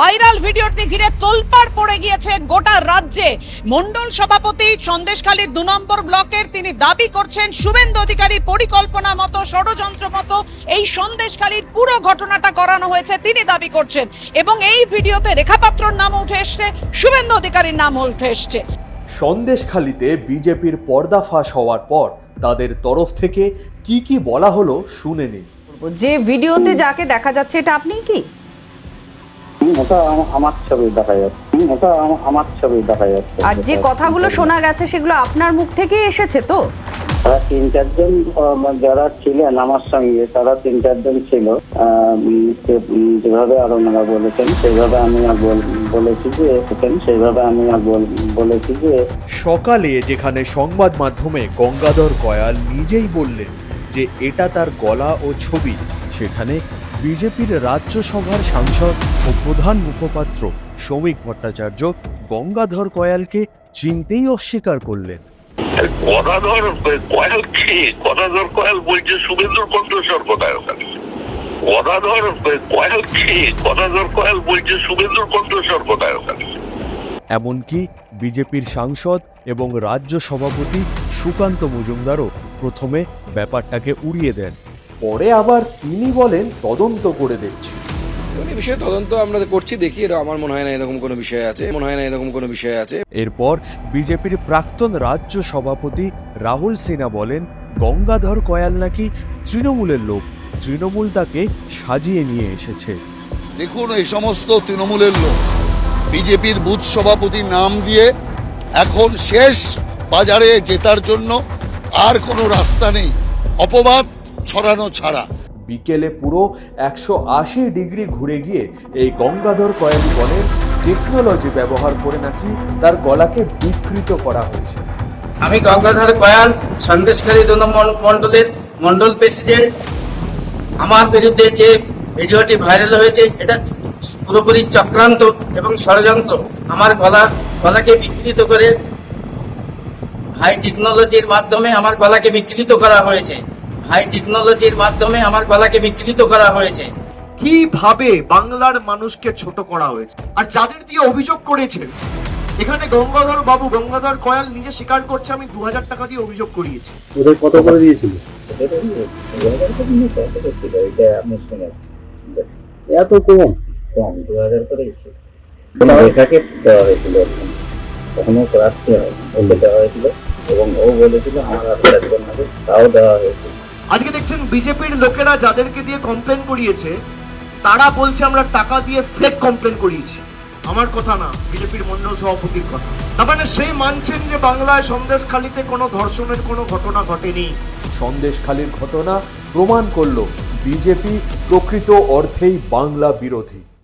Viral ভিডিওটি ঘিরে তোলপাড় পড়ে গিয়েছে গোটা রাজ্যে। মন্ডল সভাপতি সন্দেশখালীর দু নম্বর ব্লকের তিনি দাবি করছেন শুভেন্দু অধিকারীর পরিকল্পনা মতো ষড়যন্ত্র মতো এই সন্দেশখালীর পুরো ঘটনাটা করানো হয়েছে তিনি দাবি করছেন। এবং এই ভিডিওতে রেখাপাত্রর নাম উঠে এসছে শুভেন্দু অধিকারীর নাম উঠে এসছে। সন্দেশখালীতে বিজেপির পর্দাফাশ হওয়ার পর তাদের তরফ থেকে কি কি বলা হলো শুনে নিন। যে ভিডিওতে যাকে দেখা যাচ্ছে এটা আপনি কি? ওটা আমার ছবি দেখা যাচ্ছে। ওটা আমার ছবি দেখা যাচ্ছে। আর যে কথাগুলো শোনা গেছে সেগুলো আপনার মুখ থেকে এসেছে তো? তারা তিন চারজন যারা ছিলেন আমার সঙ্গে তারা তিন চারজন ছিল। যেভাবে আর ওনারা বলেছেন সেভাবে আমি আর বল- বলেছি যে সেইভাবে আমি আর বল- বলেছি যে সকালে যেখানে সংবাদ মাধ্যমে গঙ্গাধর কয়াল নিজেই বললেন যে এটা তার গলা ও ছবি সেখানে বিজেপির রাজ্যসভার সাংসদ ও প্রধান মুখপাত্র শ্রমিক ভট্টাচার্য গঙ্গাধর কয়ালকে চিনতেই অস্বীকার করলেন। গদাধর কয়াল কে? গদাধর কয়াল বলছে শুভেন্দুর কণ্ঠস্বর কোথায় ওখানে। গদাধর কয়াল কে? গদাধর কয়াল বলছে শুভেন্দুর কণ্ঠস্বর কোথায় ওখানে। এমনকি বিজেপির সাংসদ এবং রাজ্য সভাপতি সুকান্ত মজুমদারও প্রথমে ব্যাপারটাকে উড়িয়ে দেন। পরে আবার তিনি বলেন তদন্ত করে দেখছি। এই বিষয়ে তদন্ত আমরা করছি দেখি এরা আমার মনে হয় না এরকম কোনো বিষয় আছে মনে হয় না এরকম কোনো বিষয় আছে। এরপর বিজেপির প্রাক্তন রাজ্য সভাপতি রাহুল সিনহা বলেন গঙ্গাধর কয়াল নাকি তৃণমূলের লোক তৃণমূল তাকে সাজিয়ে নিয়ে এসেছে। দেখুন এই সমস্ত তৃণমূলের লোক বিজেপির বুথ সভাপতির নাম দিয়ে এখন শেষ বাজারে জেতার জন্য আর কোনো রাস্তা নেই। অপবাদ ছড়ানো ছাড়া। বিকেলে পুরো একশো আশি ডিগ্রি ঘুরে গিয়ে এই গঙ্গাধর কয়ালি বলেন টেকনোলজি ব্যবহার করে নাকি তার গলাকে বিকৃত করা হয়েছে। আমি গঙ্গাধর কয়াল সন্দেশকারী মন্ডলের মন্ডল প্রেসিডেন্ট। আমার বিরুদ্ধে যে ভিডিওটি ভাইরাল হয়েছে এটা পুরোপুরি চক্রান্ত এবং ষড়যন্ত্র। আমার গলা গলাকে বিকৃত করে হাই টেকনোলজির মাধ্যমে আমার গলাকে বিকৃত করা হয়েছে। হাই টেকনোলজির মাধ্যমে আমার গলাকে বিকৃত করা হয়েছে। কীভাবে বাংলার মানুষকে ছোট করা হয়েছে? আর যাদের দিয়ে অভিযোগ করেছেন এখানে গঙ্গাধর বাবু গঙ্গাধর কয়াল নিজে স্বীকার করছে আমি দু হাজার টাকা দিয়ে অভিযোগ করিয়েছি। কত করে দিয়েছিল? এত কম? কম দু হাজার করে রেখাকে দেওয়া হয়েছিল কখনো রাখতে হয়। দেওয়া হয়েছিল এবং ও বলেছিল আমার হাতে রাখবেন তাও দেওয়া হয়েছিল আজকে দেখছেন বিজেপির লোকেরা যাদেরকে দিয়ে কমপ্লেন করিয়েছে, তারা বলছে আমরা টাকা দিয়ে ফেক কমপ্লেন করিয়েছি। আমার কথা না, বিজেপির মন্ডল সভাপতির কথা। তার মানে সে মানছেন যে বাংলায় সন্দেশখালিতে কোনো ধর্ষণের কোনো ঘটনা ঘটেনি। সন্দেশখালির ঘটনা প্রমাণ করল বিজেপি প্রকৃত অর্থেই বাংলা বিরোধী।